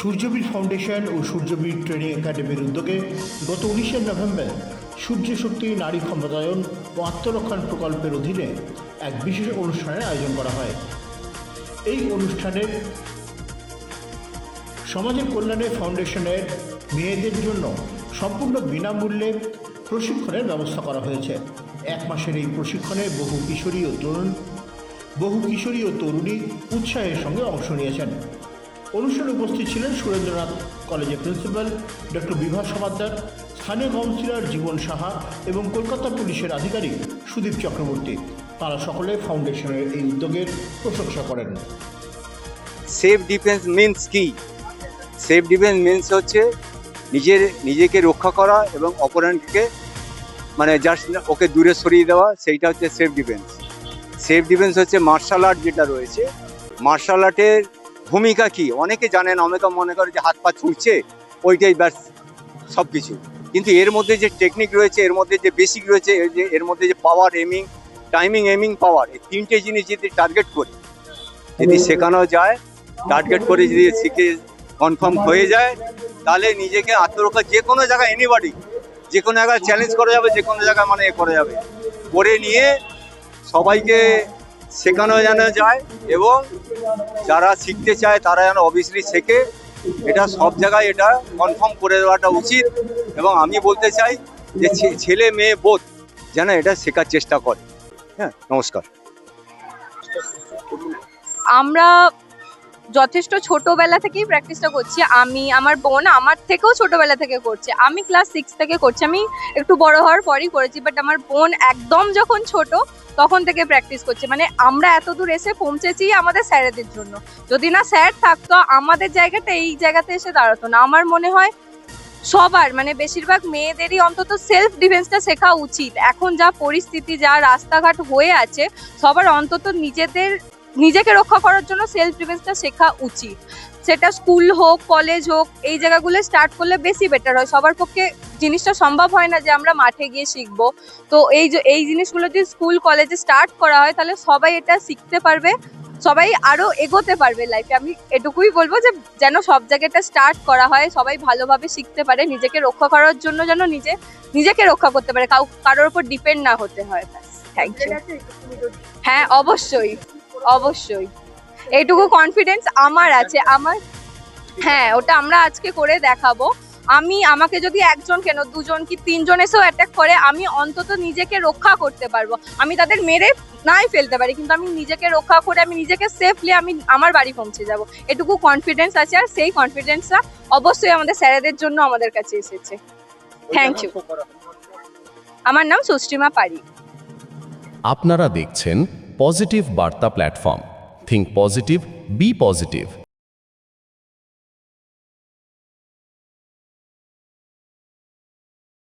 সূর্যবীর foundation ও সূর্যবীর training একাডেমির উদ্যোগে গত উনিশে নভেম্বর সূর্য শক্তি, নারী ক্ষমতায়ন ও আত্মরক্ষণ প্রকল্পের অধীনে এক বিশেষ অনুষ্ঠানের আয়োজন করা হয়। এই অনুষ্ঠানের সমাজের কল্যাণে ফাউন্ডেশনের মেয়েদের জন্য সম্পূর্ণ বিনামূল্যে প্রশিক্ষণের ব্যবস্থা করা হয়েছে। এক মাসের এই প্রশিক্ষণে বহু কিশোরী ও তরুণ বহু কিশোরী ও তরুণী উৎসাহের সঙ্গে অংশ নিয়েছেন। অনুষ্ঠানে উপস্থিত ছিলেন সুরেন্দ্রনাথ কলেজের প্রিন্সিপাল, ডক্টর বিভা সমাদ্দার, স্থানীয় কাউন্সিলর জীবন সাহা এবং কলকাতা পুলিশের আধিকারিক সুদীপ চক্রবর্তী। তারা সকলে ফাউন্ডেশনের এই উদ্যোগের প্রশংসা করেন। সেফ ডিফেন্স মিন্স কি সেফ ডিফেন্স মিন্স হচ্ছে নিজের, নিজেকে রক্ষা করা এবং অপরেন্টকে মানে জাস্ট ওকে দূরে সরিয়ে দেওয়া, সেইটা হচ্ছে সেফ ডিফেন্স সেফ ডিফেন্স হচ্ছে মার্শাল আর্ট যেটা রয়েছে মার্শাল আর্টের ভূমিকা কি? অনেকে জানেন অনেকে মনে করে যে হাত পা ছুটছে ওইটাই ব্যাস সব কিছু কিন্তু এর মধ্যে যে টেকনিক রয়েছে, এর মধ্যে যে বেসিক রয়েছে যে এর মধ্যে যে পাওয়ার এমিং টাইমিং এমিং পাওয়ার এই তিনটে জিনিস যদি টার্গেট করে, যদি শেখানো যায় টার্গেট করে যদি শিখে কনফার্ম হয়ে যায়, তাহলে নিজেকে আত্মরক্ষা যে কোনো জায়গায় এনিবডি যে কোনো জায়গায় চ্যালেঞ্জ করা যাবে যে কোনো জায়গায় মানে এ করা যাবে। করে নিয়ে সবাইকে শেখানো যেন যায় এবং যারা শিখতে চায় তারা যেন অবভিয়াসলি শেখে। এটা সব জায়গায় এটা কনফার্ম করে দেওয়াটা উচিত এবং আমি বলতে চাই যে ছেলে মেয়ে বোধ যেন এটা শেখার চেষ্টা করে। হ্যাঁ নমস্কার। আমরা যথেষ্ট ছোটবেলা থেকেই প্র্যাকটিসটা করছি। আমি, আমার বোন আমার থেকেও ছোটবেলা থেকে করছে। আমি ক্লাস সিক্স থেকে করছি। আমি একটু বড় হওয়ার পরই করেছি বাট আমার বোন একদম যখন ছোট, তখন থেকে প্র্যাকটিস করছে। মানে আমরা এত দূর এসে পৌঁছেছি আমাদের স্যারেদের জন্য। যদি না স্যার থাকতো, আমাদের জায়গাটা এই জায়গাতে এসে দাঁড়াতো না। আমার মনে হয় সবার মানে বেশিরভাগ মেয়েদেরই অন্তত সেলফ ডিফেন্সটা শেখা উচিত। এখন যা পরিস্থিতি, যা রাস্তাঘাট হয়ে আছে, সবার অন্তত নিজেদের নিজেকে রক্ষা করার জন্য সেলফ ডিফেন্সটা শেখা উচিত। সেটা স্কুল হোক কলেজ হোক এই জায়গাগুলো স্টার্ট করলে বেশি বেটার হয়। সবার পক্ষে জিনিসটা সম্ভব হয় না যে আমরা মাঠে গিয়ে শিখব। তো এই যে এই জিনিসগুলো যদি স্কুল কলেজে স্টার্ট করা হয় তাহলে সবাই এটা শিখতে পারবে। সবাই আরও এগোতে পারবে লাইফে আমি এটুকুই বলব যে যেন সব জায়গাটা স্টার্ট করা হয় সবাই ভালোভাবে শিখতে পারে নিজেকে রক্ষা করার জন্য যেন নিজে নিজেকে রক্ষা করতে পারে। কারোর উপর ডিপেন্ড না হতে হয়। থ্যাংক ইউ হ্যাঁ অবশ্যই। অবশ্যই। এইটুকু কনফিডেন্স আমার আছে। আমার হ্যাঁ ওটা আমরা আজকে করে দেখাবো। আমি আমাকে যদি একজন কেন দুজন কি তিনজন এসেও অ্যাটাক করে আমি অন্তত নিজেকে রক্ষা করতে পারব। আমি তাদের মেরে নাই ফেলতে পারি কিন্তু আমি নিজেকে রক্ষা করে আমি নিজেকে সেফলি আমি আমার বাড়ি পৌঁছে যাব। এটুকু কনফিডেন্স আছে আর সেই কনফিডেন্সটা অবশ্যই আমাদের স্যারেদের জন্য আমাদের কাছে এসেছে। থ্যাংক ইউ আমার নাম সুশ্রিমা পারি। আপনারা দেখছেন পজিটিভ বার্তা platform think positive be positive